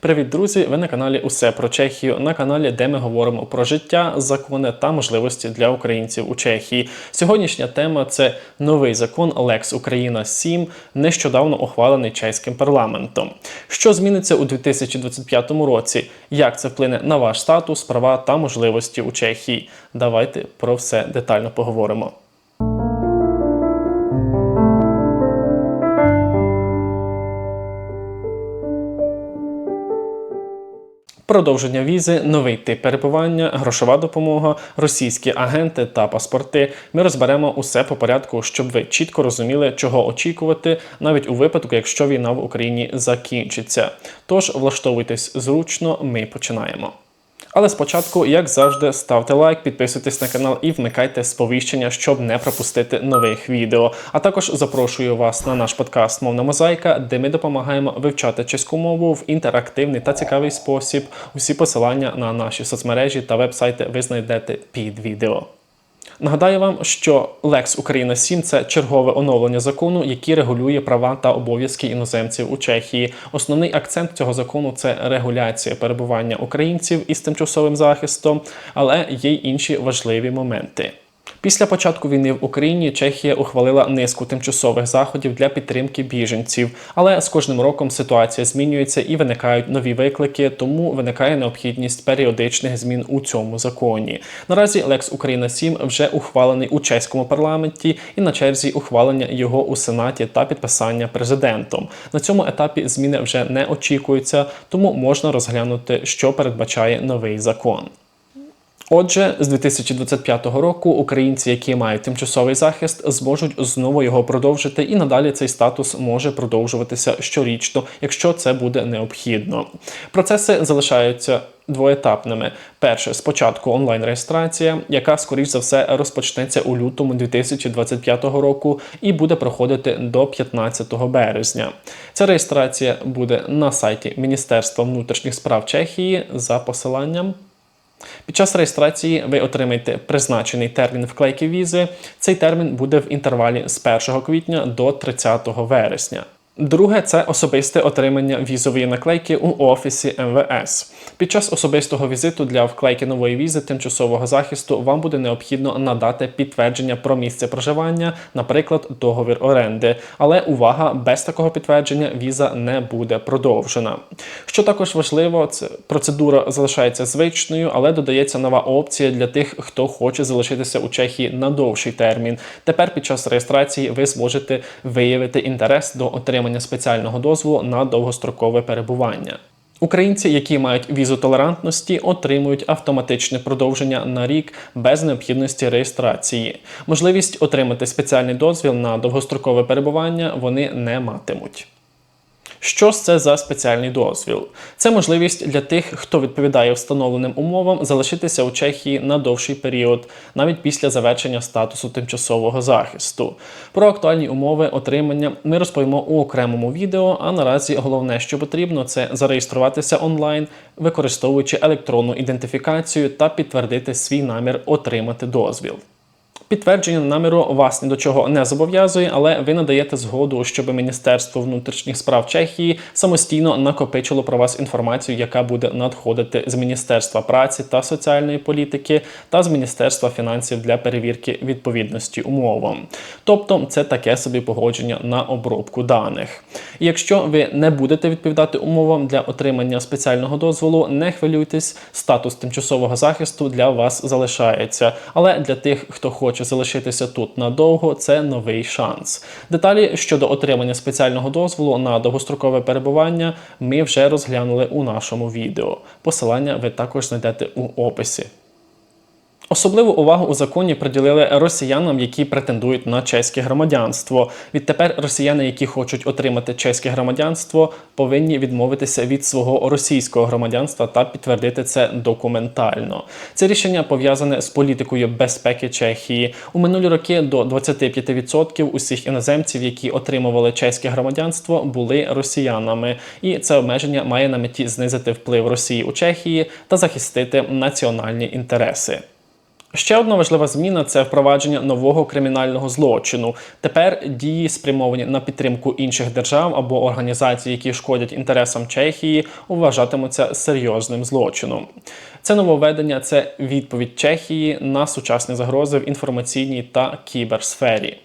Привіт, друзі! Ви на каналі Усе про Чехію, на каналі, де ми говоримо про життя, закони та можливості для українців у Чехії. Сьогоднішня тема це новий закон Lex Україна 7, нещодавно ухвалений чеським парламентом. Що зміниться у 2025 році? Як це вплине на ваш статус, права та можливості у Чехії? Давайте про все детально поговоримо. Продовження візи, новий тип перебування, грошова допомога, російські агенти та паспорти. Ми розберемо усе по порядку, щоб ви чітко розуміли, чого очікувати, навіть у випадку, якщо війна в Україні закінчиться. Тож влаштовуйтесь зручно, ми починаємо. Але спочатку, як завжди, ставте лайк, підписуйтесь на канал і вмикайте сповіщення, щоб не пропустити нових відео. А також запрошую вас на наш подкаст Мовна мозаїка, де ми допомагаємо вивчати чеську мову в інтерактивний та цікавий спосіб. Усі посилання на наші соцмережі та вебсайти ви знайдете під відео. Нагадаю вам, що Lex Україна 7 це чергове оновлення закону, який регулює права та обов'язки іноземців у Чехії. Основний акцент цього закону це регуляція перебування українців із тимчасовим захистом, але є й інші важливі моменти. Після початку війни в Україні Чехія ухвалила низку тимчасових заходів для підтримки біженців, але з кожним роком ситуація змінюється і виникають нові виклики, тому виникає необхідність періодичних змін у цьому законі. Наразі Лекс Україна 7 вже ухвалений у чеському парламенті і на черзі ухвалення його у сенаті та підписання президентом. На цьому етапі зміни вже не очікуються, тому можна розглянути, що передбачає новий закон. Отже, з 2025 року українці, які мають тимчасовий захист, зможуть знову його продовжити, і надалі цей статус може продовжуватися щорічно, якщо це буде необхідно. Процеси залишаються. Двоетапними. Перше, спочатку онлайн-реєстрація, яка, скоріш за все, розпочнеться у лютому 2025 року і буде проходити до 15 березня. Ця реєстрація буде на сайті Міністерства внутрішніх справ Чехії за посиланням. Під час реєстрації ви отримаєте призначений термін вклейки візи. Цей термін буде в інтервалі з 1 квітня до 30 вересня. Друге це особисте отримання візової наклейки у офісі МВС. Під час особистого візиту для вклейки нової візи тимчасового захисту вам буде необхідно надати підтвердження про місце проживання, наприклад, договір оренди. Але увага, без такого підтвердження віза не буде продовжена. Що також важливо, це процедура залишається звичною, але додається нова опція для тих, хто хоче залишитися у Чехії на довший термін. Тепер під час реєстрації ви зможете виявити інтерес до отримання отримання спеціального дозволу на довгострокове перебування. Українці, які мають візу толерантності, отримують автоматичне продовження на рік без необхідності реєстрації. Можливість отримати спеціальний дозвіл на довгострокове перебування вони не матимуть. Що ж це за спеціальний дозвіл? Це можливість для тих, хто відповідає встановленим умовам, залишитися у Чехії на довший період, навіть після завершення статусу тимчасового захисту. Про актуальні умови отримання ми розповімо у окремому відео. А наразі головне, що потрібно, це зареєструватися онлайн, використовуючи електронну ідентифікацію та підтвердити свій намір отримати дозвіл. Підтвердження наміру вас ні до чого не зобов'язує, але ви надаєте згоду, щоб Міністерство внутрішніх справ Чехії самостійно накопичило про вас інформацію, яка буде надходити з Міністерства праці та соціальної політики та з Міністерства фінансів для перевірки відповідності умовам. Тобто це таке собі погодження на обробку даних. І якщо ви не будете відповідати умовам для отримання спеціального дозволу, не хвилюйтесь, статус тимчасового захисту для вас залишається. Але для тих, хто хоче хоче залишитися тут надовго, це новий шанс. Деталі щодо отримання спеціального дозволу на довгострокове перебування ми вже розглянули у нашому відео. Посилання ви також знайдете у описі. Особливу увагу у законі приділили росіянам, які претендують на чеське громадянство. Відтепер росіяни, які хочуть отримати чеське громадянство, повинні відмовитися від свого російського громадянства та підтвердити це документально. Це рішення пов'язане з політикою безпеки Чехії. У минулі роки до 25% усіх іноземців, які отримували чеське громадянство, були росіянами, і це обмеження має на меті знизити вплив Росії у Чехії та захистити національні інтереси. Ще одна важлива зміна це впровадження нового кримінального злочину. Тепер дії спрямовані на підтримку інших держав або організацій, які шкодять інтересам Чехії, вважатимуться серйозним злочином. Це нововведення це відповідь Чехії на сучасні загрози в інформаційній та кіберсфері.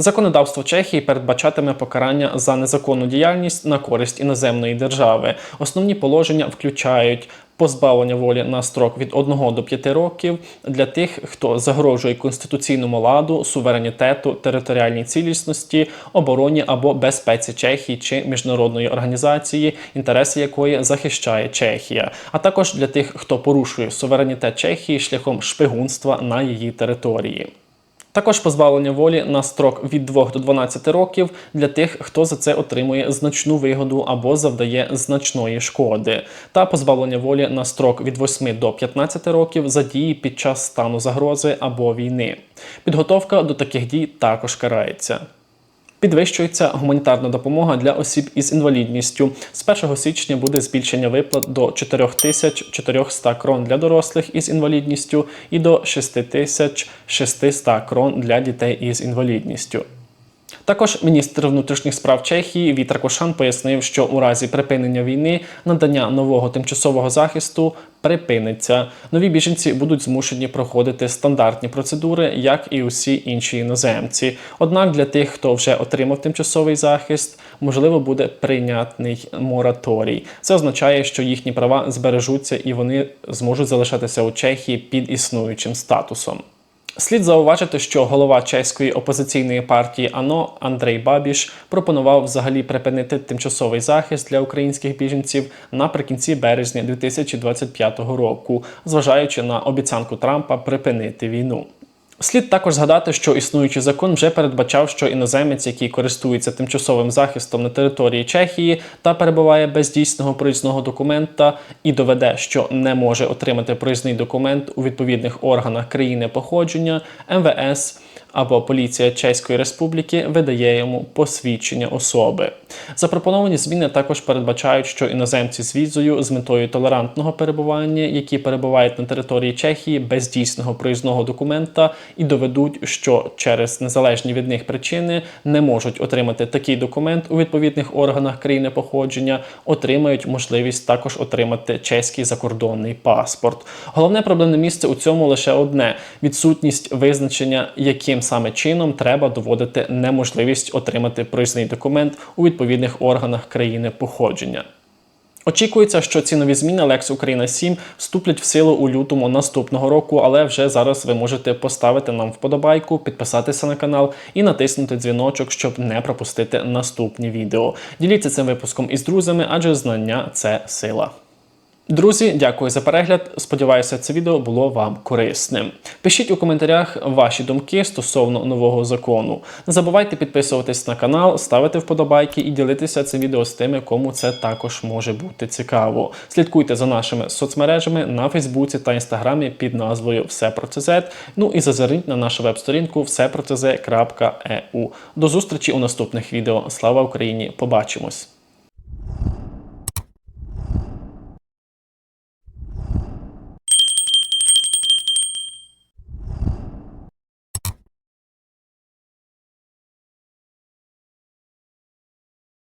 Законодавство Чехії передбачатиме покарання за незаконну діяльність на користь іноземної держави. Основні положення включають позбавлення волі на строк від 1 до 5 років для тих, хто загрожує конституційному ладу, суверенітету, територіальній цілісності, обороні або безпеці Чехії чи міжнародної організації, інтереси якої захищає Чехія, а також для тих, хто порушує суверенітет Чехії шляхом шпигунства на її території. Також позбавлення волі на строк від 2 до 12 років для тих, хто за це отримує значну вигоду або завдає значної шкоди, та позбавлення волі на строк від 8 до 15 років за дії під час стану загрози або війни. Підготовка до таких дій також карається. Підвищується гуманітарна допомога для осіб із інвалідністю. З 1 січня буде збільшення виплат до 4400 крон для дорослих із інвалідністю і до 6600 крон для дітей із інвалідністю. Також міністр внутрішніх справ Чехії Вітер Кошан пояснив, що у разі припинення війни надання нового тимчасового захисту припиниться. Нові біженці будуть змушені проходити стандартні процедури, як і усі інші іноземці. Однак для тих, хто вже отримав тимчасовий захист, можливо буде прийнятний мораторій. Це означає, що їхні права збережуться і вони зможуть залишатися у Чехії під існуючим статусом. Слід зауважити, що голова чеської опозиційної партії АНО Андрей Бабіш пропонував взагалі припинити тимчасовий захист для українських біженців наприкінці березня 2025 року, зважаючи на обіцянку Трампа припинити війну. Слід також згадати, що існуючий закон вже передбачав, що іноземець, який користується тимчасовим захистом на території Чехії та перебуває без дійсного проїзного документа і доведе, що не може отримати проїзний документ у відповідних органах країни походження, МВС або поліція Чеської Республіки видає йому посвідчення особи. Запропоновані зміни також передбачають, що іноземці з візою з метою толерантного перебування, які перебувають на території Чехії без дійсного проїзного документа, і доведуть, що через незалежні від них причини не можуть отримати такий документ у відповідних органах країни походження, отримають можливість також отримати чеський закордонний паспорт. Головне проблемне місце у цьому лише одне: відсутність визначення, яким саме чином треба доводити неможливість отримати проїзний документ у відповідних органах країни походження. Очікується, що ці нові зміни Lex Україна 7 вступлять в силу у лютому наступного року, але вже зараз ви можете поставити нам вподобайку, підписатися на канал і натиснути дзвіночок, щоб не пропустити наступні відео. Діліться цим випуском із друзями, адже знання це сила. Друзі, дякую за перегляд. Сподіваюся, це відео було вам корисним. Пишіть у коментарях ваші думки стосовно нового закону. Не забувайте підписуватись на канал, ставити вподобайки і ділитися цим відео з тими, кому це також може бути цікаво. Слідкуйте за нашими соцмережами на Фейсбуці та Інстаграмі під назвою Все про ЦЗ. Ну і зазирніть на нашу веб-сторінку всепроцз.eu. До зустрічі у наступних відео. Слава Україні! Побачимось!